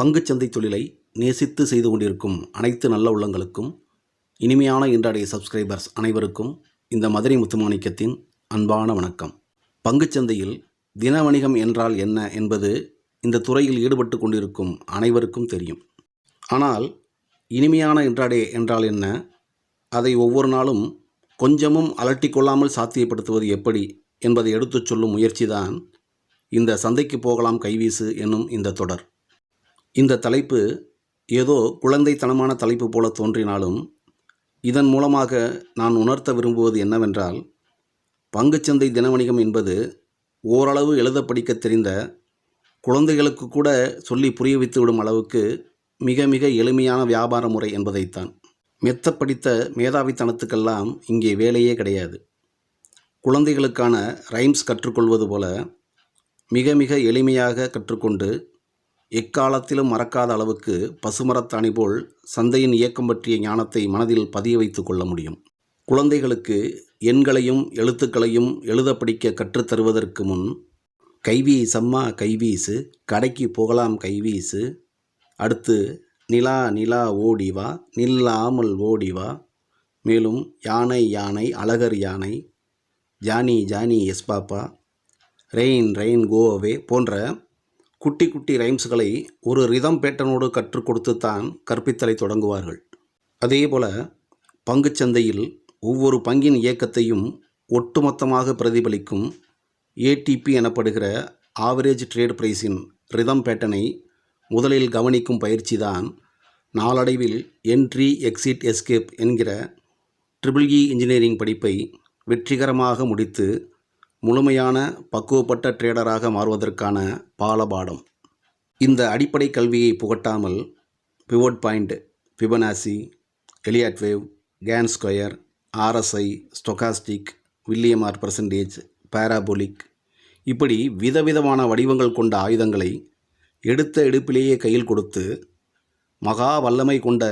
பங்குச்சந்தை தொழிலை நேசித்து செய்து கொண்டிருக்கும் அனைத்து நல்ல உள்ளங்களுக்கும் இனிமையான இன்றைய சப்ஸ்கிரைபர்ஸ் அனைவருக்கும் இந்த மதுரை முத்துமாணிக்கத்தின் அன்பான வணக்கம். பங்குச்சந்தையில் தின வணிகம் என்றால் என்ன என்பது இந்த துறையில் ஈடுபட்டு கொண்டிருக்கும் அனைவருக்கும் தெரியும். ஆனால் இனிமையான இன்றாடே என்றால் என்ன? அதை ஒவ்வொரு நாளும் கொஞ்சமும் அலட்டிக்கொள்ளாமல் சாத்தியப்படுத்துவது எப்படி என்பதை எடுத்துச் சொல்லும் முயற்சிதான் இந்த சந்தைக்கு போகலாம் கைவீசு என்னும் இந்த தொடர். இந்த தலைப்பு ஏதோ குழந்தைத்தனமான தலைப்பு போல தோன்றினாலும் இதன் மூலமாக நான் உணர்த்த விரும்புவது என்னவென்றால் பங்குச்சந்தை தினவணிகம் என்பது ஓரளவு எழுத படிக்க தெரிந்த குழந்தைகளுக்கு கூட சொல்லி புரிய வைத்து விடும் அளவுக்கு மிக மிக எளிமையான வியாபார முறை என்பதைத்தான். மெத்த படித்த மேதாவித்தனத்துக்கெல்லாம் இங்கே வேலையே கிடையாது. குழந்தைகளுக்கான ரைம்ஸ் கற்றுக்கொள்வது போல மிக மிக எளிமையாக கற்றுக்கொண்டு எக்காலத்திலும் மறக்காத அளவுக்கு பசுமரத்தாணி போல் சந்தையின் இயக்கம் பற்றிய ஞானத்தை மனதில் பதிய வைத்து கொள்ள முடியும். குழந்தைகளுக்கு எண்களையும் எழுத்துக்களையும் எழுத படிக்க கற்றுத்தருவதற்கு முன் கைவீசம்மா கைவீசு கடைக்கு போகலாம் கைவீசு அடுத்து நிலா நிலா ஓடிவா நில்லாமல் ஓடிவா மேலும் யானை யானை அழகர் யானை Johnny Johnny yes papa rain rain go away போன்ற குட்டி குட்டி ரைம்ஸ்களை ஒரு ரிதம் பேட்டனோடு கற்றுக் கொடுத்துத்தான் கற்பித்தலை தொடங்குவார்கள். அதேபோல பங்குச்சந்தையில் ஒவ்வொரு பங்கின் இயக்கத்தையும் ஒட்டுமொத்தமாக பிரதிபலிக்கும் ஏடிபி எனப்படுகிற ஆவரேஜ் ட்ரேட் பிரைஸின் ரிதம் பேட்டனை முதலில் கவனிக்கும் பயிற்சி தான் நாளடைவில் என்ட்ரி எக்ஸிட் எஸ்கேப் என்கிற ட்ரிபிள் இ இன்ஜினியரிங் படிப்பை வெற்றிகரமாக முடித்து முழுமையான பக்குவப்பட்ட ட்ரேடராக மாறுவதற்கான பாலபாடம். இந்த அடிப்படை கல்வியை புகட்டாமல் pivot point Fibonacci Elliott wave Gann square RSI stochastic William R percentage parabolic இப்படி விதவிதமான வடிவங்கள் கொண்ட ஆயுதங்களை எடுத்த எடுப்பிலேயே கையில் கொடுத்து மகா வல்லமை கொண்ட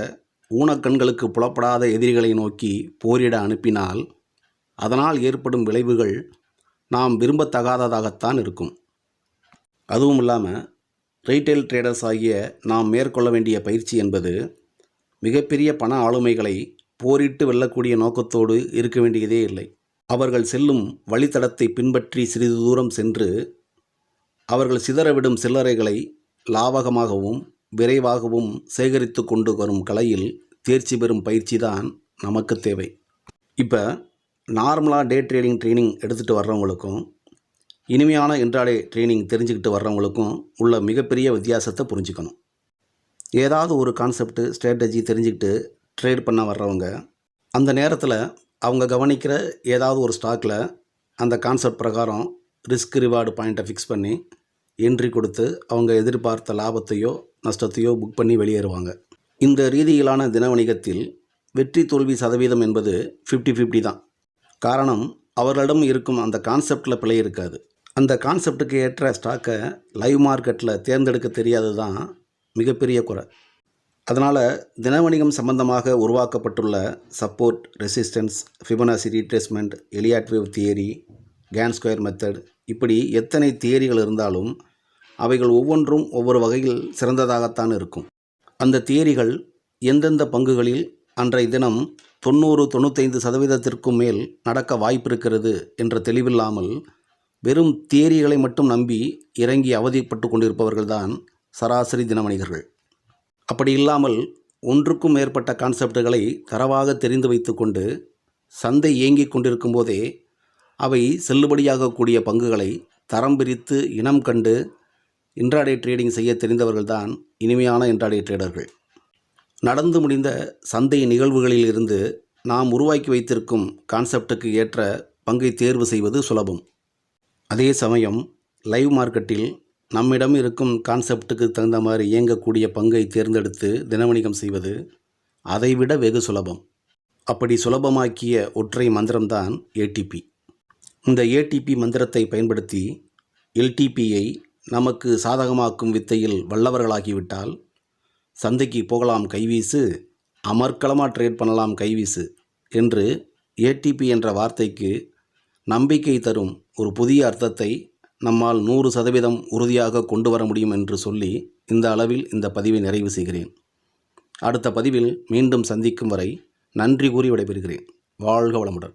ஊனக்கண்களுக்கு புலப்படாத எதிரிகளை நோக்கி போரிட அனுப்பினால் அதனால் ஏற்படும் விளைவுகள் நாம் விரும்பத்தகாததாகத்தான் இருக்கும். அதுவும் இல்லாமல் ரீட்டைல் ட்ரேடர்ஸ் ஆகிய நாம் மேற்கொள்ள வேண்டிய பயிற்சி என்பது மிகப்பெரிய பண ஆளுமைகளை போரிட்டு வெல்லக்கூடிய நோக்கத்தோடு இருக்க வேண்டியதே இல்லை. அவர்கள் செல்லும் வழித்தடத்தை பின்பற்றி சிறிது தூரம் சென்று அவர்கள் சிதறவிடும் சில்லறைகளை லாவகமாகவும் விரைவாகவும் சேகரித்து கொண்டு வரும் கலையில் தேர்ச்சி பெறும் பயிற்சி தான் நமக்கு தேவை. இப்போ நார்மலாக டே ட்ரேடிங் ட்ரைனிங் எடுத்துகிட்டு வர்றவங்களுக்கும் இனிமையான இன்றாடே ட்ரைனிங் தெரிஞ்சுக்கிட்டு வர்றவங்களுக்கும் உள்ள மிகப்பெரிய வித்தியாசத்தை புரிஞ்சுக்கணும். ஏதாவது ஒரு கான்செப்ட் ஸ்ட்ராட்டஜி தெரிஞ்சுக்கிட்டு ட்ரேட் பண்ண வர்றவங்க அந்த நேரத்தில் அவங்க கவனிக்கிற ஏதாவது ஒரு ஸ்டாக்கில் அந்த கான்செப்ட் பிரகாரம் ரிஸ்க் ரிவார்டு பாயிண்ட்டை ஃபிக்ஸ் பண்ணி என்ட்ரி கொடுத்து அவங்க எதிர்பார்த்த லாபத்தையோ நஷ்டத்தையோ புக் பண்ணி வெளியேறுவாங்க. இந்த ரீதியிலான தின வணிகத்தில் வெற்றி தோல்வி சதவீதம் என்பது ஃபிஃப்டி ஃபிஃப்டி தான். காரணம் அவர்களிடம் இருக்கும் அந்த கான்செப்டில் பிழை இருக்காது. அந்த கான்செப்டுக்கு ஏற்ற ஸ்டாக்கை லைவ் மார்க்கெட்டில் தேர்ந்தெடுக்க தெரியாது தான் மிகப்பெரிய குறை. அதனால் தின வணிகம் சம்பந்தமாக உருவாக்கப்பட்டுள்ள support resistance Fibonacci retracement Elliott wave theory Gann square method இப்படி எத்தனை தியரிகள் இருந்தாலும் அவைகள் ஒவ்வொன்றும் ஒவ்வொரு வகையில் சிறந்ததாகத்தான் இருக்கும். அந்த தியரிகள் எந்தெந்த பங்குகளில் அன்றைய தினம் தொண்ணூறு தொண்ணூத்தைந்து சதவீதத்திற்கும் மேல் நடக்க வாய்ப்பிருக்கிறது என்ற தெளிவில்லாமல் வெறும் தியரிகளை மட்டும் நம்பி இறங்கி அவதிப்பட்டு கொண்டிருப்பவர்கள்தான் சராசரி தினமணிகர்கள். அப்படி இல்லாமல் ஒன்றுக்கும் மேற்பட்ட கான்செப்டுகளை தரவாக தெரிந்து வைத்துக்கொண்டு சந்தை இயங்கிக் கொண்டிருக்கும் போதே அவை செல்லுபடியாகக்கூடிய பங்குகளை தரம் பிரித்து இனம் கண்டு இன்ட்ராடே ட்ரேடிங் செய்ய தெரிந்தவர்கள்தான் இனிமையான இன்ட்ராடே ட்ரேடர்கள். நடந்து முடிந்த சந்தை நிகழ்வுகளில் இருந்து நாம் உருவாக்கி வைத்திருக்கும் கான்செப்டுக்கு ஏற்ற பங்கை தேர்வு செய்வது சுலபம். அதே சமயம் லைவ் மார்க்கெட்டில் நம்மிடம் இருக்கும் கான்செப்டுக்கு தகுந்த மாதிரி இயங்கக்கூடிய பங்கை தேர்ந்தெடுத்து தினவணிகம் செய்வது அதைவிட வெகு சுலபம். அப்படி சுலபமாக்கிய ஒற்றை மந்திரம்தான் ஏடிபி இந்த ஏடிபி மந்திரத்தை பயன்படுத்தி எல்டிபியை நமக்கு சாதகமாக்கும் வித்தையில் வல்லவர்களாகிவிட்டால் சந்தைக்கு போகலாம் கைவீசு அமர்க்களமாக ட்ரேட் பண்ணலாம் கைவீசு என்று ஏடிபி என்ற வார்த்தைக்கு நம்பிக்கை தரும் ஒரு புதிய அர்த்தத்தை நம்மால் நூறு சதவீதம் உறுதியாக கொண்டு வர முடியும் என்று சொல்லி இந்த அளவில் இந்த பதிவை நிறைவு செய்கிறேன். அடுத்த பதிவில் மீண்டும் சந்திக்கும் வரை நன்றி கூறி விடைபெறுகிறேன். வாழ்க வளமுடன்.